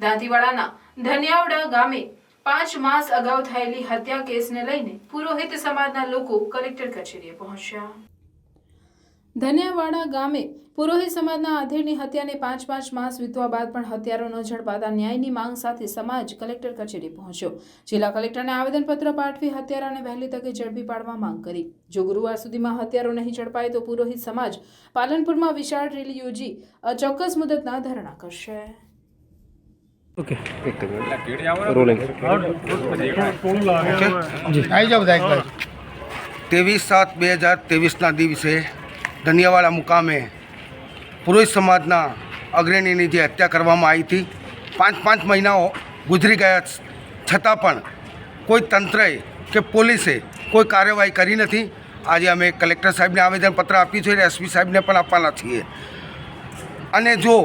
દાંતીવાડાના ધન્યાવડા ગામે પાંચ માસ અગાઉ થયેલી હત્યા કેસને લઈને પુરોહિત સમાજના લોકો કલેક્ટર કચેરીએ પહોંચ્યા. ધન્યાવાડા ગામે પુરોહિત સમાજના આધેડની હત્યાને પાંચ પાંચ માસ વીતવા બાદ પણ હત્યારો ન ઝડપાતા ન્યાયની માંગ સાથે સમાજ કલેક્ટર કચેરી પહોંચ્યો. જિલ્લા કલેક્ટરને આવેદનપત્ર પાઠવી હત્યારાને વહેલી તકે ઝડપી પાડવા માંગ કરી. જો ગુરુવાર સુધીમાં હત્યારો નહીં ઝડપાય તો પુરોહિત સમાજ પાલનપુરમાં વિશાળ રેલી યોજી અચોક્કસ મુદતના ધરણા કરશે. ઓકે રોલિંગ ત્રેવીસ સાત બે હજાર ત્રેવીસના દિવસે ધનિયાવાડા મુકામે પુરુષ સમાજના અગ્રણીની જે હત્યા કરવામાં આવી હતી. પાંચ પાંચ મહિનાઓ ગુજરી ગયા છતાં પણ કોઈ તંત્રએ કે પોલીસે કોઈ કાર્યવાહી કરી નથી. આજે અમે કલેક્ટર સાહેબને આવેદનપત્ર આપ્યું છે અને એસપી સાહેબને પણ આપવાના છીએ. અને જો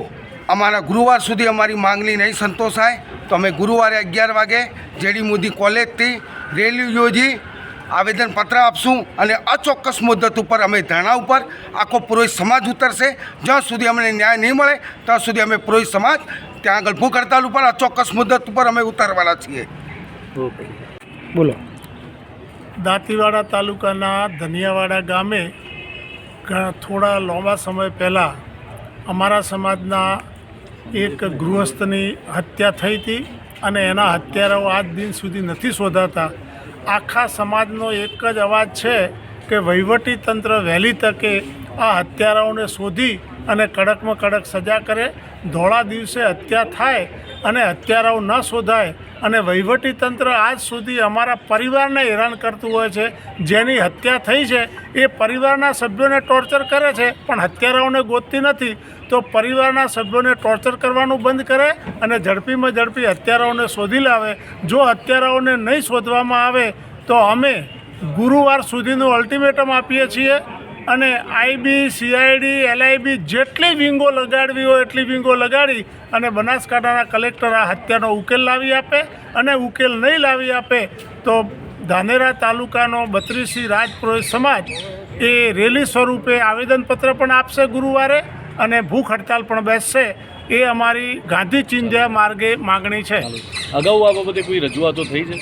અમારા ગુરુવાર સુધી અમારી માંગણી નહીં સંતોષાય. તો અમે ગુરુવારે અગિયાર વાગે જેડી મોદી કોલેજથી રેલી યોજી આવેદનપત્ર આપશું અને અચોક્કસ મુદ્દત ઉપર અમે ધરણા ઉપર આખો પુરોહિત સમાજ ઉતરશે. જ્યાં સુધી અમને ન્યાય નહીં મળે ત્યાં સુધી અમે પુરોહિત સમાજ ત્યાં આગળ ભૂખ હડતાલ ઉપર અચોક્કસ મુદ્દત ઉપર અમે ઉતારવાના છીએ. બોલો. દાંતીવાડા તાલુકાના ધનિયાવાડા ગામે થોડા લાંબા સમય પહેલાં અમારા સમાજના એક ગૃહસ્થની હત્યા થઈ હતી અને એના હત્યારાઓ આજ દિન સુધી નથી શોધાતા. આખા સમાજનો એક જ અવાજ છે કે વહીવટી તંત્ર વહેલી તકે આ હત્યારાઓને શોધી અને કડકમાં કડક સજા કરે, ધોળા દિવસે હત્યા થાય અને હત્યારાઓ ન શોધાય અને વહીવટી તંત્ર આજ સુધી અમારા પરિવારને હેરાન કરતું હોય છે. જેની હત્યા થઈ છે, એ પરિવારના સભ્યોને ટોર્ચર કરે છે, પણ હત્યારાઓને ગોતતી નથી. તો પરિવારના સભ્યોને ટોર્ચર કરવાનું બંધ કરે અને ઝડપીમાં ઝડપી હત્યારાઓને શોધી લાવે. જો હત્યારાઓને નહીં શોધવામાં આવે, તો અમે ગુરુવાર સુધીનું અલ્ટિમેટમ આપીએ છીએ. અને આઈબી સીઆઈડી એલઆઈબી જેટલી વિંગો લગાડવી હોય એટલી વિંગો લગાડી અને બનાસકાંઠાના કલેક્ટર આ હત્યાનો ઉકેલ લાવી આપે અને ઉકેલ નહીં લાવી આપે તો ધાનેરા તાલુકાનો બત્રીસી રાજપુરોહિત સમાજ એ રેલી સ્વરૂપે આવેદનપત્ર પણ આપશે ગુરુવારે અને ભૂખ હડતાલ પણ બેસશે. એ અમારી ગાંધી ચિંધ્યા માર્ગે માગણી છે. અગાઉ આ બાબતે કોઈ રજૂઆતો થઈ છે?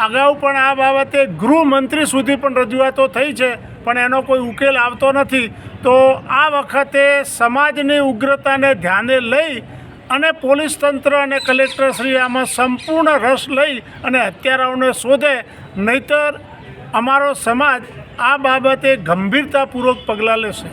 અગાઉ પણ આ બાબતે ગૃહમંત્રી સુધી પણ રજૂઆતો થઈ છે. પણ એનો કોઈ ઉકેલ આવતો નથી. તો આ વખતે સમાજની ઉગ્રતાને ધ્યાને લઈ અને પોલીસ તંત્ર અને કલેક્ટરશ્રી આમાં સંપૂર્ણ રસ લઈ અને હત્યારાઓને શોધે, નહીતર અમારો સમાજ આ બાબતે ગંભીરતાપૂર્વક પગલાં લેશે.